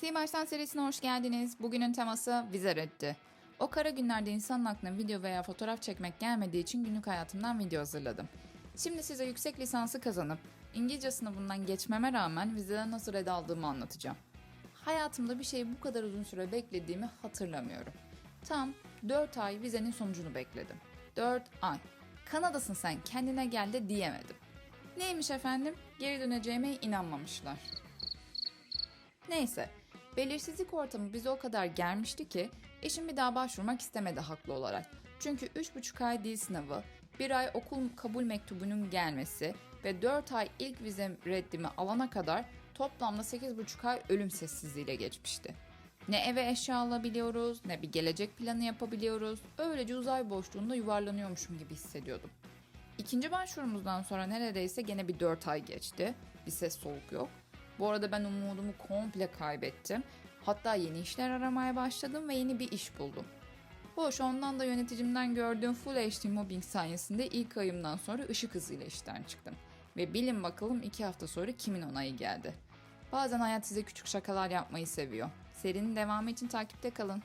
Simaç'tan serisine hoş geldiniz. Bugünün teması vize reddi. O kara günlerde insanın aklına video veya fotoğraf çekmek gelmediği için günlük hayatımdan video hazırladım. Şimdi size yüksek lisansı kazanıp İngilizce sınavından geçmeme rağmen vizeden nasıl red aldığımı anlatacağım. Hayatımda bir şeyi bu kadar uzun süre beklediğimi hatırlamıyorum. Tam 4 ay vizenin sonucunu bekledim. 4 ay. Kanada'sın sen kendine gel de diyemedim. Neymiş efendim? Geri döneceğime inanmamışlar. Neyse, belirsizlik ortamı bize o kadar germişti ki eşim bir daha başvurmak istemedi haklı olarak. Çünkü 3,5 ay dil sınavı, 1 ay okul kabul mektubunun gelmesi ve 4 ay ilk vizem reddimi alana kadar toplamda 8,5 ay ölüm sessizliğiyle geçmişti. Ne eve eşya alabiliyoruz, ne bir gelecek planı yapabiliyoruz. Öylece uzay boşluğunda yuvarlanıyormuşum gibi hissediyordum. İkinci başvurumuzdan sonra neredeyse gene bir 4 ay geçti. Bir ses soluk yok. Bu arada ben umudumu komple kaybettim. Hatta yeni işler aramaya başladım ve yeni bir iş buldum. Hoş ondan da yöneticimden gördüğüm Full HD Mobbing sayesinde ilk ayımdan sonra ışık hızıyla işten çıktım. Ve bilin bakalım iki hafta sonra kimin onayı geldi. Bazen hayat size küçük şakalar yapmayı seviyor. Serinin devamı için takipte kalın.